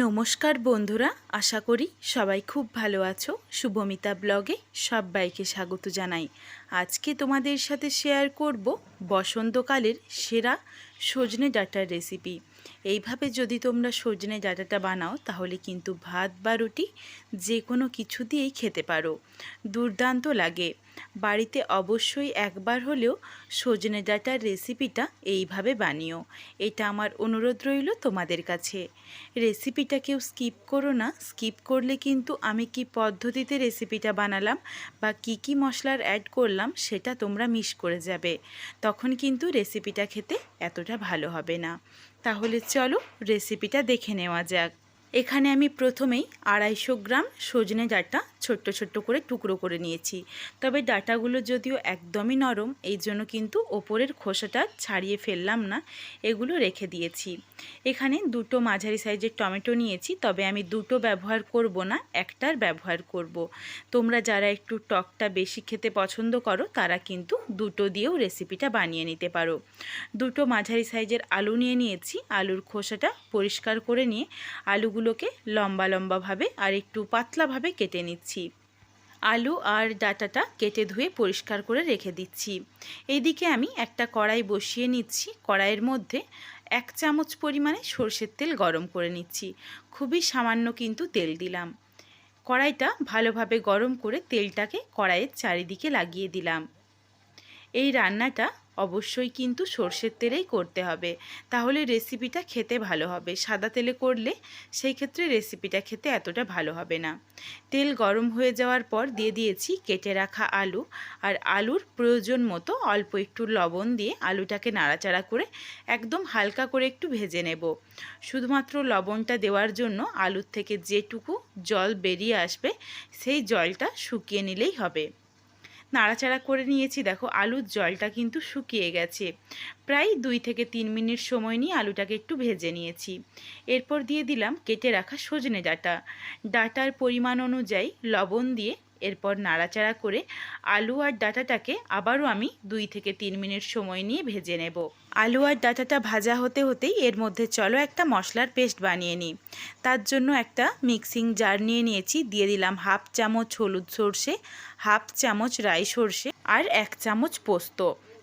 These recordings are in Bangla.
নমস্কার বন্ধুরা, আশা করি সবাই খুব ভালো আছো। শুভমিতা ব্লগে সবাইকে স্বাগত জানাই। আজকে তোমাদের সাথে শেয়ার করব বসন্তকালের সেরা সজনে ডাটার রেসিপি এইভাবে যদি তোমরা সজনে ডাঁটাটা বানাও, তাহলে কিন্তু ভাত বা রুটি যে কোনো কিছু দিয়েই খেতে পারো। দুর্দান্ত লাগে। বাড়িতে অবশ্যই একবার হলেও সজনে ডাঁটার রেসিপিটা এইভাবে বানিও। এটা আমার অনুরোধ রইল তোমাদের কাছে। রেসিপিটা কেউ স্কিপ করো না। স্কিপ করলে কিন্তু আমি কি পদ্ধতিতে রেসিপিটা বানালাম বা কি কি মশলার অ্যাড করলাম, সেটা তোমরা মিস করে যাবে। তখন কিন্তু রেসিপিটা খেতে এতটা ভালো হবে না। তাহলে চলো রেসিপিটা দেখে নেওয়া যাক। এখানে আমি প্রথমেই আড়াইশো গ্রাম সজনে ডাঁটা ছোট্ট ছোট্ট করে টুকরো করে নিয়েছি। তবে ডাঁটাগুলো যদিও একদমই নরম, এই জন্য কিন্তু ওপরের খোসাটা ছাড়িয়ে ফেললাম না, এগুলো রেখে দিয়েছি। এখানে দুটো মাঝারি সাইজের টমেটো নিয়েছি, তবে আমি দুটো ব্যবহার করব না, একটার ব্যবহার করব। তোমরা যারা একটু টকটা বেশি খেতে পছন্দ করো, তারা কিন্তু দুটো দিয়েও রেসিপিটা বানিয়ে নিতে পারো। দুটো মাঝারি সাইজের আলু নিয়ে নিয়েছি, আলুর খোসাটা পরিষ্কার করে নিয়ে আলুগুলোকে লম্বা লম্বাভাবে আর একটু পাতলাভাবে কেটে নিচ্ছি। আলু আর ডাটাটা কেটে ধুয়ে পরিষ্কার করে রেখে দিচ্ছি। এইদিকে আমি একটা কড়াই বসিয়ে নিচ্ছি। কড়াইয়ের মধ্যে এক চামচ পরিমাণে সর্ষের তেল গরম করে নিচ্ছি। খুবই সামান্য কিন্তু তেল দিলাম। কড়াইটা ভালোভাবে গরম করে তেলটাকে কড়াইয়ের চারিদিকে লাগিয়ে দিলাম। এই রান্নাটা অবশ্যই কিন্তু সর্ষের তেলেই করতে হবে। তাহলে রেসিপিটা খেতে ভালো হবে। সাদা তেলে করলে সেই ক্ষেত্রে রেসিপিটা খেতে এতটা ভালো হবে না। তেল গরম হয়ে যাওয়ার পর দিয়ে দিয়েছি কেটে রাখা আলু। আর আলুর প্রয়োজন মতো অল্প একটু লবণ দিয়ে আলুটাকে নাড়াচাড়া করে একদম হালকা করে একটু ভেজে নেব। শুধুমাত্র লবণটা দেওয়ার জন্য আলুর থেকে যেটুকু জল বেরিয়ে আসবে, সেই জলটা শুকিয়ে নিলেই হবে। নাড়াচাড়া করে নিয়েছি। দেখো, আলুর জলটা কিন্তু শুকিয়ে গেছে। প্রায় দুই থেকে তিন মিনিট সময় নিয়ে আলুটাকে একটু ভেজে নিয়েছি। এরপর দিয়ে দিলাম কেটে রাখা সজনে ডাটা। ডাটার পরিমাণ অনুযায়ী লবণ দিয়ে এরপর নাড়াচাড়া করে আলু আর ডাটাটাকে আবারও আমি দুই থেকে তিন মিনিট সময় নিয়ে ভেজে নেব। আলু আর ডাটাটা ভাজা হতে হতেই এর মধ্যে চলো একটা মশলার পেস্ট বানিয়ে নিই। তার জন্য একটা মিক্সিং জার নিয়ে নিয়েছি, দিয়ে দিলাম হাফ চামচ হলুদ সর্ষে, হাফ চামচ রাই সর্ষে আর এক চামচ পোস্ত।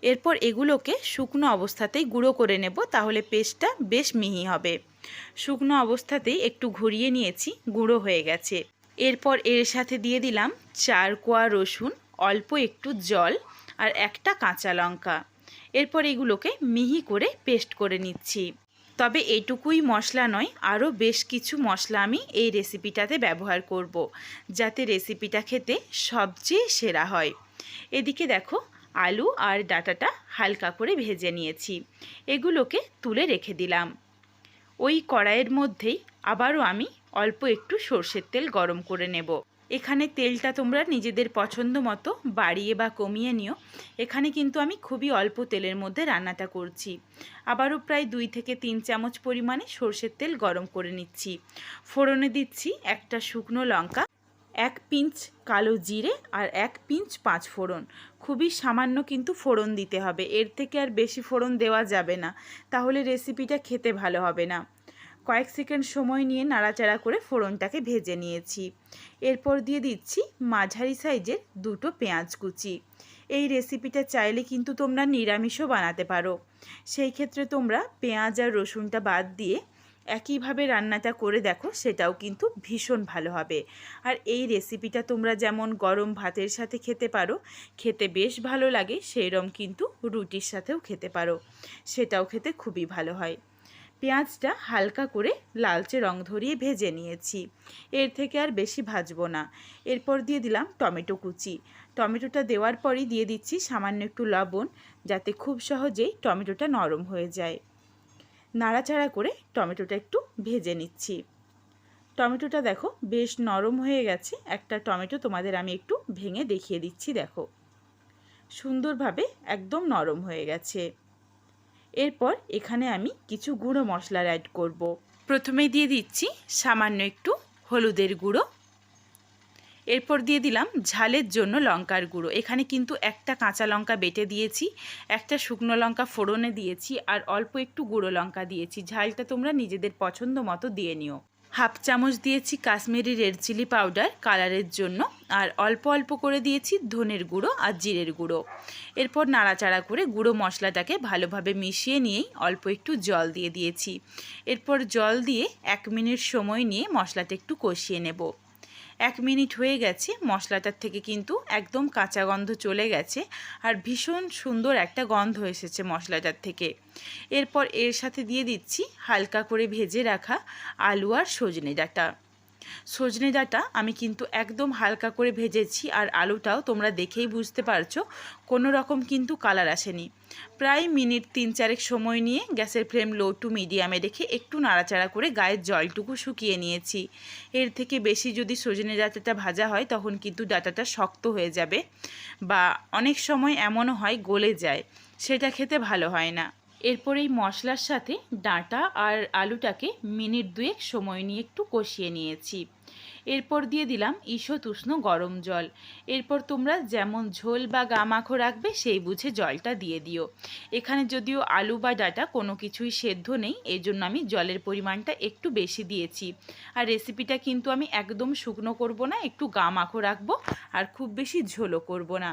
এরপর এগুলোকে শুকনো অবস্থাতেই গুঁড়ো করে নেব, তাহলে পেস্টটা বেশ মিহি হবে। শুকনো অবস্থাতেই একটু ঘুরিয়ে নিয়েছি, গুঁড়ো হয়ে গেছে। এরপর এর সাথে দিয়ে দিলাম চার কোয়া রসুন, অল্প একটু জল আর একটা কাঁচা লঙ্কা। এরপর এগুলোকে মিহি করে পেস্ট করে নিচ্ছি। তবে এটুকুই মশলা নয়, আরও বেশ কিছু মশলা আমি এই রেসিপিটাতে ব্যবহার করব। যাতে রেসিপিটা খেতে সবচেয়ে সেরা হয়। এদিকে দেখো, আলু আর ডাটাটা হালকা করে ভেজে নিয়েছি। এগুলোকে তুলে রেখে দিলাম। ওই কড়াইয়ের মধ্যেই আবারও আমি অল্প একটু সর্ষের তেল গরম করে নেব। এখানে তেলটা তোমরা নিজেদের পছন্দ মতো বাড়িয়ে বা কমিয়ে নিও। এখানে কিন্তু আমি খুবই অল্প তেলের মধ্যে রান্নাটা করছি। আবারও প্রায় দুই থেকে তিন চামচ পরিমাণে সর্ষের তেল গরম করে নিচ্ছি। ফোড়নে দিচ্ছি একটা শুকনো লঙ্কা, এক পিঞ্চ কালো জিরে আর এক পিঞ্চ পাঁচ ফোড়ন। খুবই সামান্য কিন্তু ফোড়ন দিতে হবে। এর থেকে আর বেশি ফোড়ন দেওয়া যাবে না। তাহলে রেসিপিটা খেতে ভালো হবে না। কয়েক সেকেন্ড সময় নিয়ে নাড়াচাড়া করে ফোড়নটাকে ভেজে নিয়েছি। এরপর দিয়ে দিচ্ছি মাঝারি সাইজের দুটো পেঁয়াজ কুচি। এই রেসিপিটা চাইলে কিন্তু তোমরা নিরামিষও বানাতে পারো। সেই ক্ষেত্রে তোমরা পেঁয়াজ আর রসুনটা বাদ দিয়ে একইভাবে রান্নাটা করে দেখো, সেটাও কিন্তু ভীষণ ভালো হবে। আর এই রেসিপিটা তোমরা যেমন গরম ভাতের সাথে খেতে পারো, খেতে বেশ ভালো লাগে সেইরম কিন্তু রুটির সাথেও খেতে পারো। সেটাও খেতে খুবই ভালো হয়। পেঁয়াজটা হালকা করে লালচে রং ধরিয়ে ভেজে নিয়েছি। এর থেকে আর বেশি ভাজবো না। এরপর দিয়ে দিলাম টমেটো কুচি। টমেটোটা দেওয়ার পরই দিয়ে দিচ্ছি সামান্য একটু লবণ, যাতে খুব সহজেই টমেটোটা নরম হয়ে যায়। নাড়াচাড়া করে টমেটোটা একটু ভেজে নিচ্ছি। টমেটোটা দেখো বেশ নরম হয়ে গেছে। একটা টমেটো তোমাদের আমি একটু ভেঙে দেখিয়ে দিচ্ছি, দেখো। সুন্দরভাবে একদম নরম হয়ে গেছে। এরপর এখানে আমি কিছু গুঁড়ো মশলা অ্যাড করব। প্রথমে দিয়ে দিচ্ছি সামান্য একটু হলুদের গুঁড়ো। এরপর দিয়ে দিলাম ঝালের জন্য লঙ্কার গুঁড়ো। এখানে কিন্তু একটা কাঁচা লঙ্কা বেটে দিয়েছি, একটা শুকনো লঙ্কা ফোড়নে দিয়েছি আর অল্প একটু গুঁড়ো লঙ্কা দিয়েছি। ঝালটা তোমরা নিজেদের পছন্দ মতো দিয়ে নিও। হাফ চামচ দিয়েছি কাশ্মীরি রেড চিলি পাউডার কালারের জন্য, আর অল্প অল্প করে দিয়েছি ধনের গুঁড়ো আর জিরের গুঁড়ো। এরপর নাড়াচাড়া করে গুঁড়ো মশলাটাকে ভালোভাবে মিশিয়ে নিয়েই অল্প একটু জল দিয়ে দিয়েছি। এরপর জল দিয়ে এক মিনিট সময় নিয়ে মশলাটা একটু কষিয়ে নেব। এক মিনিট হয়ে গেছে, মশলাটার থেকে কিন্তু একদম কাঁচা গন্ধ চলে গেছে আর ভীষণ সুন্দর একটা গন্ধ এসেছে মশলাটার থেকে। এরপর এর সাথে দিয়ে দিচ্ছি হালকা করে ভেজে রাখা আলু আর সজনে ডাঁটা। সজনে ডাঁটা আমি কিন্তু একদম হালকা করে ভেজেছি আর আলুটাও তোমরা দেখেই বুঝতে পারছ, কোনো রকম কিন্তু কালার আসেনি। প্রায় মিনিট তিন চারেক সময় নিয়ে গ্যাসের ফ্লেম লো টু মিডিয়ামে রেখে একটু নাড়াচাড়া করে গায়ের জলটুকু শুকিয়ে নিয়েছি। এর থেকে বেশি যদি সজনে ডাঁটাটা ভাজা হয় তখন কিন্তু ডাঁটাটা শক্ত হয়ে যাবে বা অনেক সময় এমনও হয় গলে যায়, সেটা খেতে ভালো হয় না। এরপর এই মশলার সাথে ডাঁটা আর আলুটাকে মিনিট দুয়েক সময় নিয়ে একটু কষিয়ে নিয়েছি। এরপর দিয়ে দিলাম ঈষৎ উষ্ণ গরম জল। এরপর তোমরা যেমন ঝোল বা গামাখো রাখবে, সেই বুঝে জলটা দিয়ে দিও। এখানে যদিও আলু বা ডাটা কোনো কিছুই সেদ্ধ নেই এই জন্য আমি জলের পরিমাণটা একটু বেশি দিয়েছি। আর রেসিপিটা কিন্তু আমি একদম শুকনো করব না, একটু গামাখো রাখব, আর খুব বেশি ঝোলও করব না।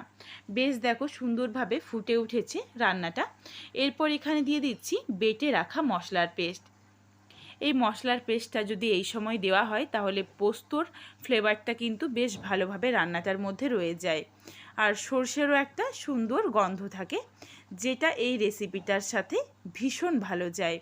বেশ দেখো সুন্দরভাবে ফুটে উঠেছে রান্নাটা। এরপর এখানে দিয়ে দিচ্ছি বেটে রাখা মশলার পেস্ট। এই মশলার পেস্টটা যদি এই সময় দেওয়া হয়, তাহলে পোস্তর ফ্লেভারটা কিন্তু বেশ ভালোভাবে রান্নাটার মধ্যে রয়ে যায়। আর সর্ষেরও একটা সুন্দর গন্ধ থাকে, যেটা এই রেসিপিটার সাথে ভীষণ ভালো যায়।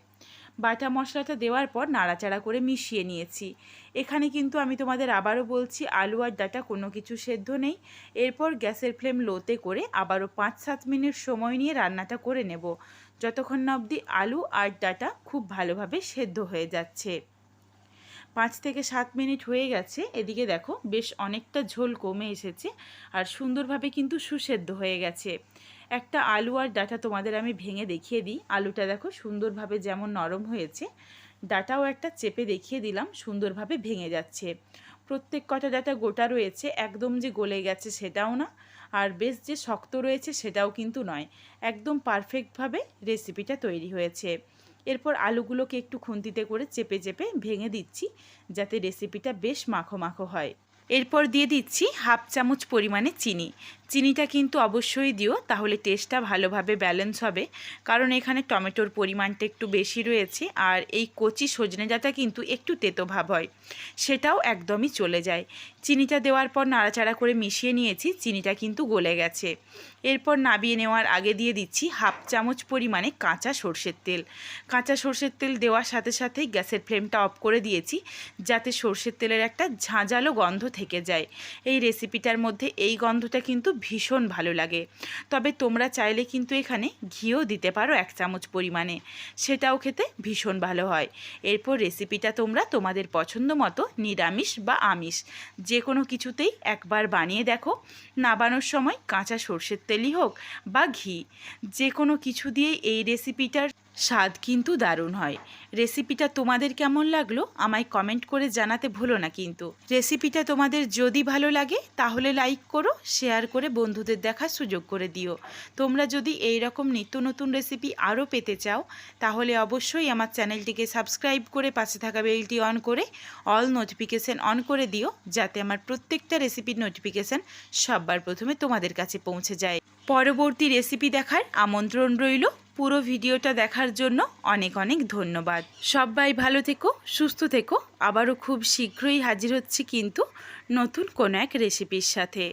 বাটা মশলাটা দেওয়ার পর নাড়াচাড়া করে মিশিয়ে নিয়েছি। এখানে কিন্তু আমি তোমাদের আবারও বলছি, আলু আর ডাটা কোনো কিছু সেদ্ধ নেই। এরপর গ্যাসের ফ্লেম লোতে করে আবারও পাঁচ সাত মিনিট সময় নিয়ে রান্নাটা করে নেব। যতক্ষণ না অবধি আলু আর ডাটা খুব ভালোভাবে সেদ্ধ হয়ে যাচ্ছে। পাঁচ থেকে সাত মিনিট হয়ে গেছে, এদিকে দেখো বেশ অনেকটা ঝোল কমে এসেছে আর সুন্দরভাবে কিন্তু সুসেদ্ধ হয়ে গেছে। একটা আলু আর ডাটা তোমাদের আমি ভেঙে দেখিয়ে দিই। আলুটা দেখো সুন্দরভাবে যেমন নরম হয়েছে, ডাটাও একটা চেপে দেখিয়ে দিলাম সুন্দরভাবে ভেঙে যাচ্ছে। প্রত্যেক কটা ডাটা গোটা রয়েছে, একদম যে গলে গেছে সেটাও না। আর বেশ যে শক্ত রয়েছে সেটাও কিন্তু নয়, একদম পারফেক্টভাবে রেসিপিটা তৈরি হয়েছে। এরপর আলুগুলোকে একটু খুন্তিতে করে চেপে চেপে ভেঙে দিচ্ছি, যাতে রেসিপিটা বেশ মাখো মাখো হয়। এরপর দিয়ে দিচ্ছি হাফ চামচ পরিমাণে চিনি। চিনিটা কিন্তু অবশ্যই দিও, তাহলে টেস্টটা ভালোভাবে ব্যালেন্স হবে। কারণ এখানে টমেটোর পরিমাণটা একটু বেশি রয়েছে, আর এই কচি সজনে ডাঁটা কিন্তু একটু তেতো ভাব হয়, সেটাও একদমই চলে যায়। চিনিটা দেওয়ার পর নাড়াচাড়া করে মিশিয়ে নিয়েছি, চিনিটা কিন্তু গলে গেছে। এরপর নাবিয়ে নেওয়ার আগে দিয়ে দিচ্ছি হাফ চামচ পরিমাণে কাঁচা সর্ষের তেল। কাঁচা সর্ষের তেল দেওয়ার সাথে সাথেই গ্যাসের ফ্লেমটা অফ করে দিয়েছি, যাতে সর্ষের তেলের একটা ঝাঁঝালো গন্ধ থেকে যায়। এই রেসিপিটার মধ্যে এই গন্ধটা কিন্তু ভীষণ ভালো লাগে। তবে তোমরা চাইলে কিন্তু এখানে ঘিও দিতে পারো এক চামচ পরিমাণে। সেটাও খেতে ভীষণ ভালো হয়। এরপর রেসিপিটা তোমরা তোমাদের পছন্দ মতো নিরামিষ বা আমিষ। যে কোনো কিছুতেই একবার বানিয়ে দেখো। নাবানোর সময় কাঁচা সর্ষের তেলই হোক বা ঘি। যে কোনো কিছু দিয়ে এই রেসিপিটার স্বাদ কিন্তু দারুণ হয়। রেসিপিটা তোমাদের কেমন লাগল আমায় কমেন্ট করে জানাতে ভুলো না কিন্তু। রেসিপিটা তোমাদের যদি ভালো লাগে তাহলে লাইক করো, শেয়ার করে বন্ধুদের দেখার সুযোগ করে দিও। তোমরা যদি এই রকম নিত্য নতুন রেসিপি আরও পেতে চাও, তাহলে অবশ্যই আমার চ্যানেলটিকে সাবস্ক্রাইব করে পাশে থাকা বেলটি অন করে অল নোটিফিকেশান অন করে দিও, যাতে আমার প্রত্যেকটা রেসিপির নোটিফিকেশান সববার প্রথমে তোমাদের কাছে পৌঁছে যায়। পরবর্তী রেসিপি দেখার আমন্ত্রণ রইল পুরো ভিডিওটা দেখার জন্য অনেক অনেক ধন্যবাদ। সবাই ভালো থেকো, সুস্থ থেকো। আবারও খুব শীঘ্রই হাজির হচ্ছি কিন্তু নতুন কোনো এক রেসিপির সাথে।